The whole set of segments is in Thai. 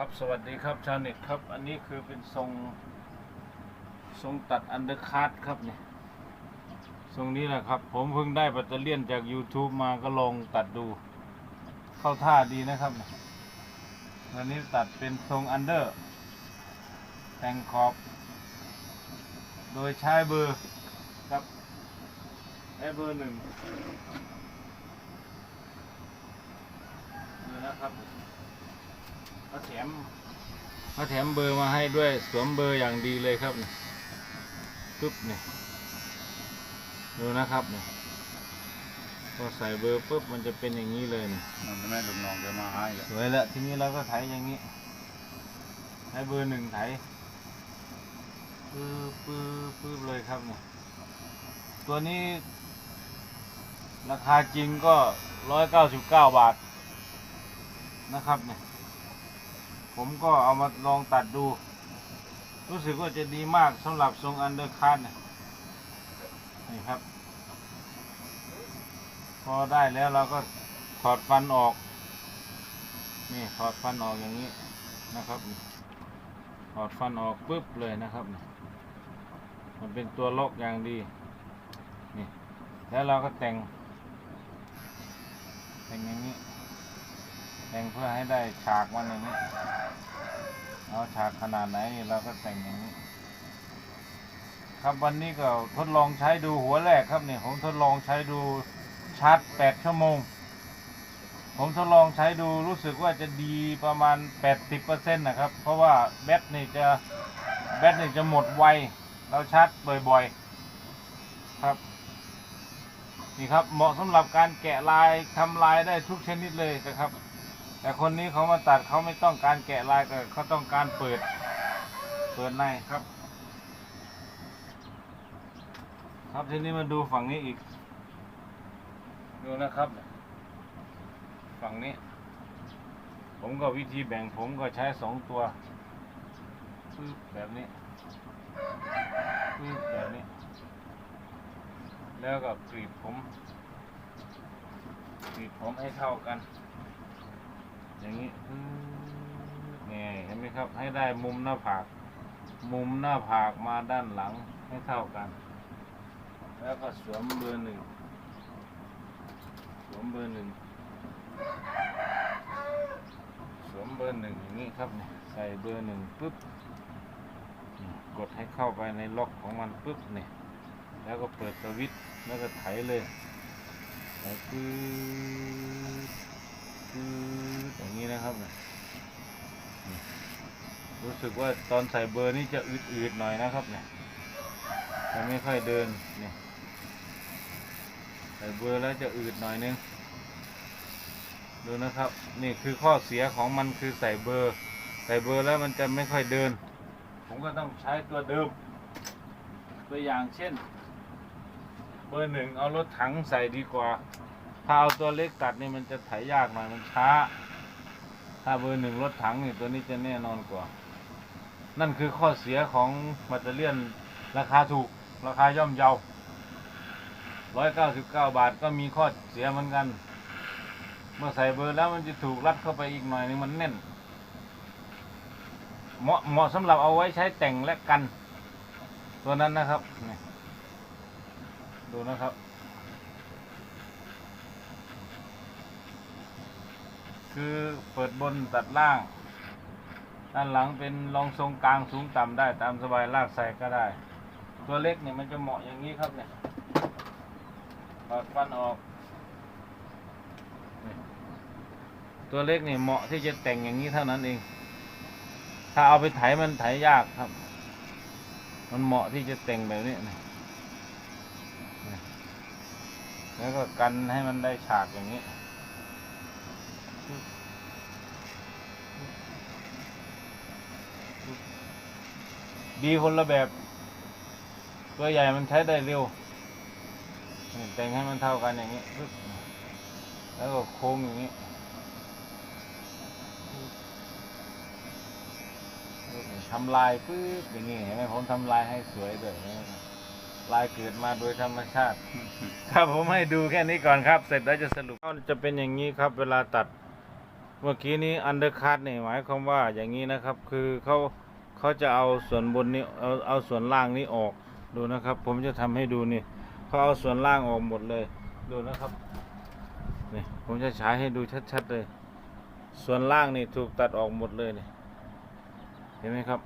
ครับสวัสดีครับชาวเน็ตครับ อันนี้คือเป็นทรงทรงตัดอันเดอร์คัตครับเนี่ยทรงนี้แหละครับ ผมเพิ่งได้ปัตเตอร์เลียนจาก YouTube มาก็ลองตัดดู เข้าท่าดีนะครับเนี่ยอันนี้ตัดเป็นทรงอันเดอร์แต่งขอบ โดยใช้เบอร์ครับใช้เบอร์หนึ่งดูนะครับ เขาแถมเขาแถมเบอร์มาให้ด้วยสวมเบอร์อย่างดีเลยครับนี่ปึ๊บนี่ดูนะครับนี่พอใส่เบอร์ปุ๊บมันจะเป็นอย่างนี้เลยนี่มันไม่ลูกน้องจะมาให้อะสวยแล้วทีนี้เราก็ไถอย่างนี้ใช้เบอร์หนึ่งไถปื๊บปื๊บปื๊บเลยครับนี่ตัวนี้ ราคาจริงก็ร้อยเก้าสิบเก้าบาทนะครับเนี่ย ผมก็เอามาลองตัดดู รู้สึกว่าจะดีมากสำหรับทรงอันเดอร์คัทนี่ครับ พอได้แล้วเราก็ถอดฟันออก นี่ถอดฟันออกอย่างนี้นะครับถอดฟันออกปุ๊บเลยนะครับ มันเป็นตัวล็อกอย่างดี นี่ แล้วเราก็แต่ง แต่งอย่างนี้ แต่งเพื่อให้ได้ฉากมันอย่างนี้ เอาฉากขนาดไหนเราก็แต่งอย่างนี้ ครับวันนี้ก็ทดลองใช้ดูหัวแรกครับเนี่ยผมทดลองใช้ดูชาร์จแปดชั่วโมง ผมทดลองใช้ดูรู้สึกว่าจะดีประมาณ 80%นะครับ เพราะว่าแบตนี่จะแบตนี่จะหมดไวเราชาร์จบ่อยๆครับนี่ครับเหมาะสำหรับการแกะลายทำลายได้ทุกชนิดเลยนะครับ แต่คนนี้เขามาตัดเขาไม่ต้องการแกะลายก็เขาต้องการเปิด เปิดในครับ ครับทีนี้มาดูฝั่งนี้อีก ดูนะครับ ฝั่งนี้ ผมก็วิธีแบ่งผมก็ใช้สองตัวปึ๊บแบบนี้ปึ๊บแบบนี้ แล้วก็กรีดผมกรีดผมให้เท่ากัน อย่างนี้นี่เห็นไหมครับ ให้ได้มุมหน้าผาก มุมหน้าผากมาด้านหลังให้เท่ากัน แล้วก็สวมเบอร์หนึ่งสวมเบอร์หนึ่งสวมเบอร์หนึ่งอย่างนี้ครับเนี่ยใส่เบอร์หนึ่งปุ๊บกดให้เข้าไปในล็อกของมันปุ๊บเนี่ยแล้วก็เปิดสวิตช์แล้วก็ไถเลยไถปื๊ด อย่างนี้นะครับเนี่ยรู้สึกว่าตอนใส่เบอร์นี่จะอืดๆหน่อยนะครับเนี่ยจะไม่ค่อยเดินเนี่ยใส่เบอร์แล้วจะอืดหน่อยนึงดูนะครับ นี่คือข้อเสียของมันคือใส่เบอร์ ใส่เบอร์แล้วมันจะไม่ค่อยเดิน ผมก็ต้องใช้ตัวเดิม ตัวอย่างเช่น เบอร์หนึ่งเอารถถังใส่ดีกว่า ถ้าเอาตัวเล็กตัดนี่มันจะไถยากหน่อยมันช้า ถ้าเบอร์หนึ่งรถถังนี่ตัวนี้จะแน่นอนกว่า นั่นคือข้อเสียของแบตเตอรี่ยนราคาถูกราคาย่อมเยาร้อยเก้าสิบเก้าบาทก็มีข้อเสียเหมือนกัน เมื่อใส่เบอร์แล้วมันจะถูกรัดเข้าไปอีกหน่อยนึงมันแน่น เหมาะเหมาะสำหรับเอาไว้ใช้แต่งและกัน ตัวนั้นนะครับ ดูนะครับ คือเปิดบนตัดล่าง ด้านหลังเป็นรองทรงกลางสูงต่ำได้ตามสบายลากใส่ก็ได้ ตัวเล็กเนี่ยมันจะเหมาะอย่างนี้ครับเนี่ยถอดฟันออก ตัวเล็กนี่เหมาะที่จะแต่งอย่างนี้เท่านั้นเอง ถ้าเอาไปไถมันไถยากครับ มันเหมาะที่จะแต่งแบบนี้นะนะแล้วก็กันให้มันได้ฉากอย่างนี้ ดีคนละแบบ ตัวใหญ่มันใช้ได้เร็วแต่งให้มันเท่ากันอย่างนี้ แล้วก็โค้งอย่างนี้ทำลายปึ๊บอย่างนี้เห็นไหมผมทำลายให้สวยเลยลายเกิดมาโดยธรรมชาติ ครับผมให้ดูแค่นี้ก่อนครับ เสร็จแล้วจะสรุปจะเป็นอย่างนี้ครับ เวลาตัด เมื่อกี้นี้อันเดอร์คัตเนี่ยหมายความว่าอย่างนี้นะครับ คือเขา เขาจะเอาส่วนบนนี้เอาเอาส่วนล่างนี้ออกดูนะครับ ผมจะทำให้ดูนี่เขาเอาส่วนล่างออกหมดเลย ดูนะครับนี่ผมจะฉายให้ดูชัดๆเลย ส่วนล่างนี่ถูกตัดออกหมดเลยนี่เห็นไหมครับ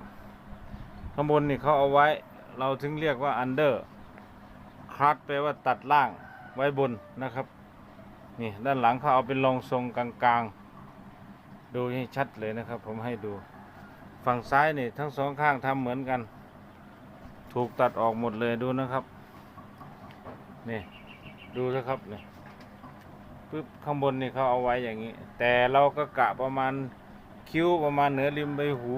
ข้างบนนี่เขาเอาไว้เราถึงเรียกว่าอันเดอร์คลัตแปลว่าตัดล่างไว้บนนะครับนี่ด้านหลังเขาเอาเป็นรองทรงกลางๆ ดูให้ชัดเลยนะครับ ผมให้ดู ฝั่งซ้ายนี่ทั้งสองข้างทำเหมือนกัน ถูกตัดออกหมดเลยดูนะครับ นี่ดูนะครับนี่ปึ๊บข้างบนนี่เขาเอาไว้อย่างนี้ แต่เราก็กะประมาณคิ้วประมาณเหนือริมใบหู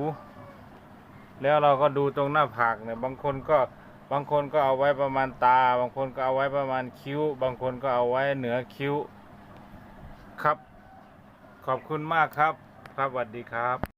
แล้วเราก็ดูตรงหน้าผากเนี่ยบางคนก็บางคนก็เอาไว้ประมาณตา บางคนก็เอาไว้ประมาณคิ้ว บางคนก็เอาไว้เหนือคิ้วครับ ขอบคุณมากครับ ครับสวัสดีครับ